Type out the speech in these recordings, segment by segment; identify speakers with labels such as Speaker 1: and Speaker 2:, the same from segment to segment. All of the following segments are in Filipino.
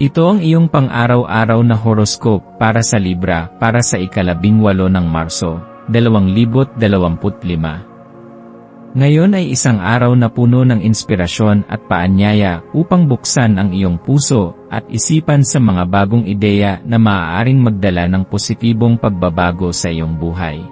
Speaker 1: Ito ang iyong pang-araw-araw na horoscope para sa Libra para sa ikalabing walo ng Marso, 2025. Ngayon ay isang araw na puno ng inspirasyon at paanyaya upang buksan ang iyong puso at isipan sa mga bagong ideya na maaaring magdala ng positibong pagbabago sa iyong buhay.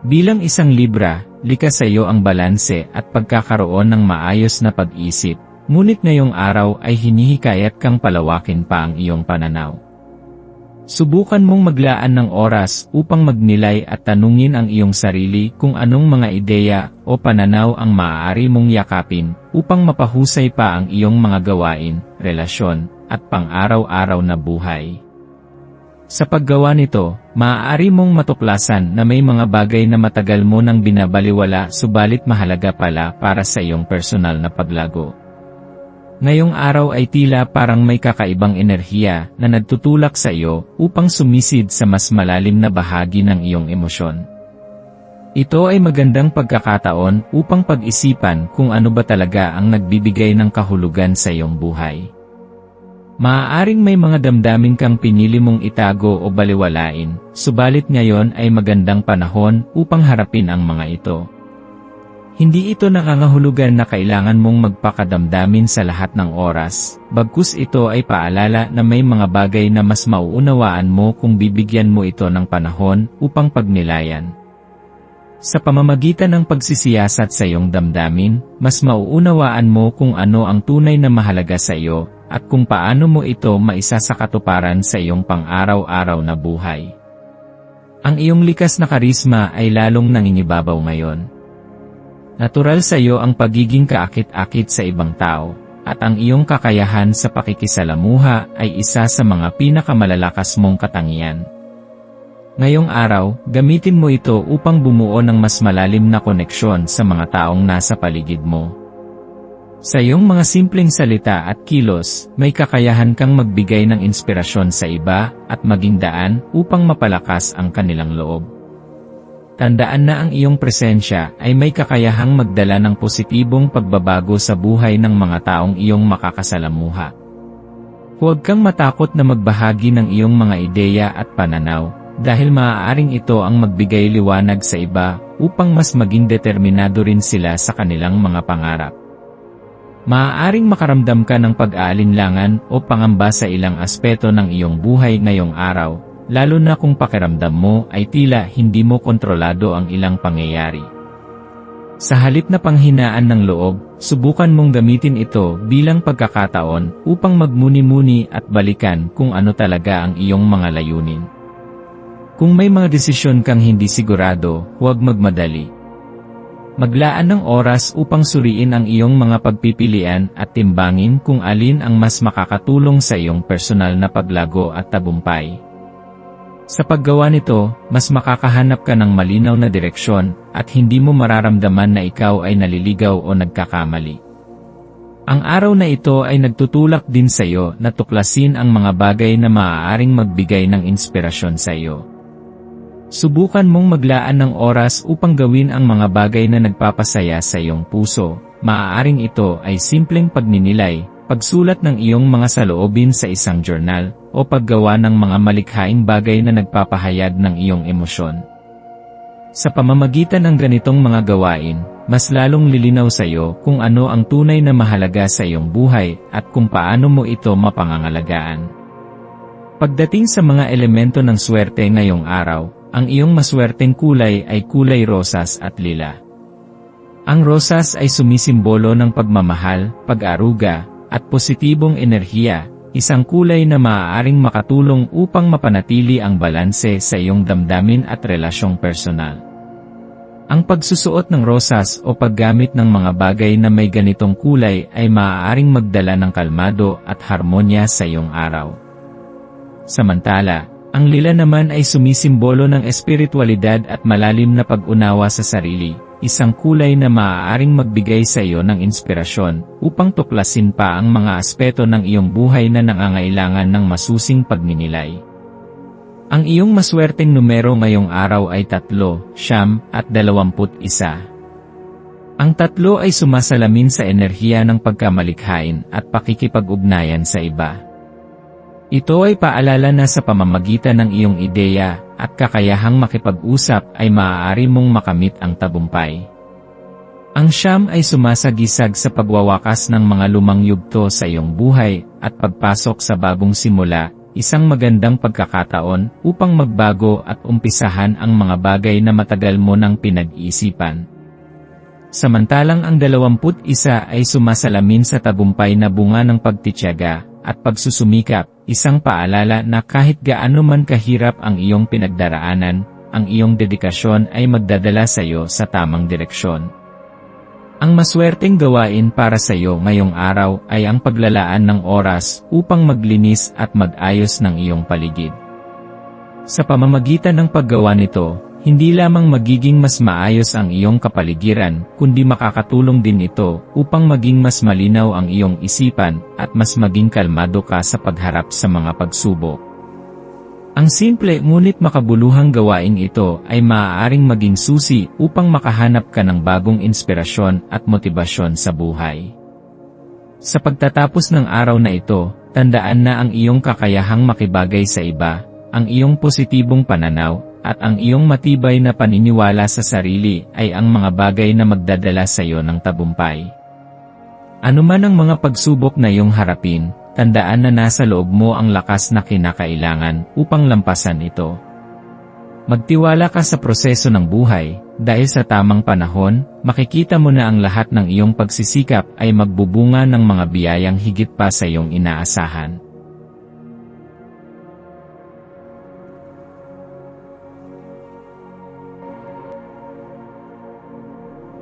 Speaker 1: Bilang isang Libra, likas sa iyo ang balanse at pagkakaroon ng maayos na pag-isip, Ngunit ngayong araw ay hinihikayat kang palawakin pa ang iyong pananaw. Subukan mong maglaan ng oras upang magnilay at tanungin ang iyong sarili kung anong mga ideya o pananaw ang maaari mong yakapin upang mapahusay pa ang iyong mga gawain, relasyon, at pang-araw-araw na buhay. Sa paggawa nito, maaari mong matuklasan na may mga bagay na matagal mo nang binabaliwala subalit mahalaga pala para sa iyong personal na paglago. Ngayong araw ay tila parang may kakaibang enerhiya na nagtutulak sa iyo upang sumisid sa mas malalim na bahagi ng iyong emosyon. Ito ay magandang pagkakataon upang pag-isipan kung ano ba talaga ang nagbibigay ng kahulugan sa iyong buhay. Maaaring may mga damdamin kang pinili mong itago o baliwalain, subalit ngayon ay magandang panahon upang harapin ang mga ito. Hindi ito nakangahulugan na kailangan mong magpakadamdamin sa lahat ng oras, bagkus ito ay paalala na may mga bagay na mas mauunawaan mo kung bibigyan mo ito ng panahon upang pagnilayan. Sa pamamagitan ng pagsisiyasat sa iyong damdamin, mas mauunawaan mo kung ano ang tunay na mahalaga sa iyo, at kung paano mo ito maisa sa katuparan sa iyong pang-araw-araw na buhay. Ang iyong likas na karisma ay lalong nangingibabaw ngayon. Natural sa iyo ang pagiging kaakit-akit sa ibang tao, at ang iyong kakayahan sa pakikisalamuha ay isa sa mga pinakamalalakas mong katangian. Ngayong araw, gamitin mo ito upang bumuo ng mas malalim na koneksyon sa mga taong nasa paligid mo. Sa iyong mga simpleng salita at kilos, may kakayahan kang magbigay ng inspirasyon sa iba at maging daan upang mapalakas ang kanilang loob. Tandaan na ang iyong presensya ay may kakayahang magdala ng positibong pagbabago sa buhay ng mga taong iyong makakasalamuha. Huwag kang matakot na magbahagi ng iyong mga ideya at pananaw, dahil maaaring ito ang magbigay liwanag sa iba upang mas maging determinado rin sila sa kanilang mga pangarap. Maaaring makaramdam ka ng pag-aalinlangan o pangamba sa ilang aspeto ng iyong buhay ngayong araw, lalo na kung pakiramdam mo ay tila hindi mo kontrolado ang ilang pangyayari. Sa halip na panghinaan ng loob, subukan mong gamitin ito bilang pagkakataon upang magmuni-muni at balikan kung ano talaga ang iyong mga layunin. Kung may mga desisyon kang hindi sigurado, huwag magmadali. Maglaan ng oras upang suriin ang iyong mga pagpipilian at timbangin kung alin ang mas makakatulong sa iyong personal na paglago at tagumpay. Sa paggawa nito, mas makakahanap ka ng malinaw na direksyon, at hindi mo mararamdaman na ikaw ay naliligaw o nagkakamali. Ang araw na ito ay nagtutulak din sa iyo na tuklasin ang mga bagay na maaaring magbigay ng inspirasyon sa iyo. Subukan mong maglaan ng oras upang gawin ang mga bagay na nagpapasaya sa iyong puso. Maaaring ito ay simpleng pagninilay, pagsulat ng iyong mga saloobin sa isang journal, o paggawa ng mga malikhaing bagay na nagpapahayag ng iyong emosyon. Sa pamamagitan ng ganitong mga gawain, mas lalong lilinaw sa iyo kung ano ang tunay na mahalaga sa iyong buhay at kung paano mo ito mapangangalagaan. Pagdating sa mga elemento ng swerte ngayong araw, ang iyong maswerteng kulay ay kulay rosas at lila. Ang rosas ay sumisimbolo ng pagmamahal, pag-aruga, at positibong enerhiya, isang kulay na maaaring makatulong upang mapanatili ang balanse sa iyong damdamin at relasyong personal. Ang pagsusuot ng rosas o paggamit ng mga bagay na may ganitong kulay ay maaaring magdala ng kalmado at harmonya sa iyong araw. Samantala, ang lila naman ay sumisimbolo ng espiritualidad at malalim na pag-unawa sa sarili, isang kulay na maaaring magbigay sa iyo ng inspirasyon upang tuklasin pa ang mga aspeto ng iyong buhay na nangangailangan ng masusing pagninilay. Ang iyong maswerteng numero ngayong araw ay tatlo, siyam, at dalawamput isa. Ang tatlo ay sumasalamin sa enerhiya ng pagkamalikhain at pakikipag-ugnayan sa iba. Ito ay paalala na sa pamamagitan ng iyong ideya at kakayahang makipag-usap ay maaari mong makamit ang tabumpay. Ang siyam ay sumasagisag sa pagwawakas ng mga lumang yugto sa iyong buhay at pagpasok sa bagong simula, isang magandang pagkakataon upang magbago at umpisahan ang mga bagay na matagal mo nang pinag-iisipan. Samantalang ang dalawamput isa ay sumasalamin sa tagumpay na bunga ng pagtityaga at pagsusumikap, isang paalala na kahit gaano man kahirap ang iyong pinagdaraanan, ang iyong dedikasyon ay magdadala sa iyo sa tamang direksyon. Ang maswerteng gawain para sa iyo ngayong araw ay ang paglalaan ng oras upang maglinis at mag-ayos ng iyong paligid. Sa pamamagitan ng paggawa nito, hindi lamang magiging mas maayos ang iyong kapaligiran, kundi makakatulong din ito upang maging mas malinaw ang iyong isipan at mas maging kalmado ka sa pagharap sa mga pagsubok. Ang simple ngunit makabuluhang gawain ito ay maaaring maging susi upang makahanap ka ng bagong inspirasyon at motibasyon sa buhay. Sa pagtatapos ng araw na ito, tandaan na ang iyong kakayahang makibagay sa iba, ang iyong positibong pananaw, at ang iyong matibay na paniniwala sa sarili ay ang mga bagay na magdadala sa iyo ng tabumpay. Ano man ang mga pagsubok na iyong harapin, tandaan na nasa loob mo ang lakas na kinakailangan upang lampasan ito. Magtiwala ka sa proseso ng buhay, dahil sa tamang panahon, makikita mo na ang lahat ng iyong pagsisikap ay magbubunga ng mga biyayang higit pa sa iyong inaasahan.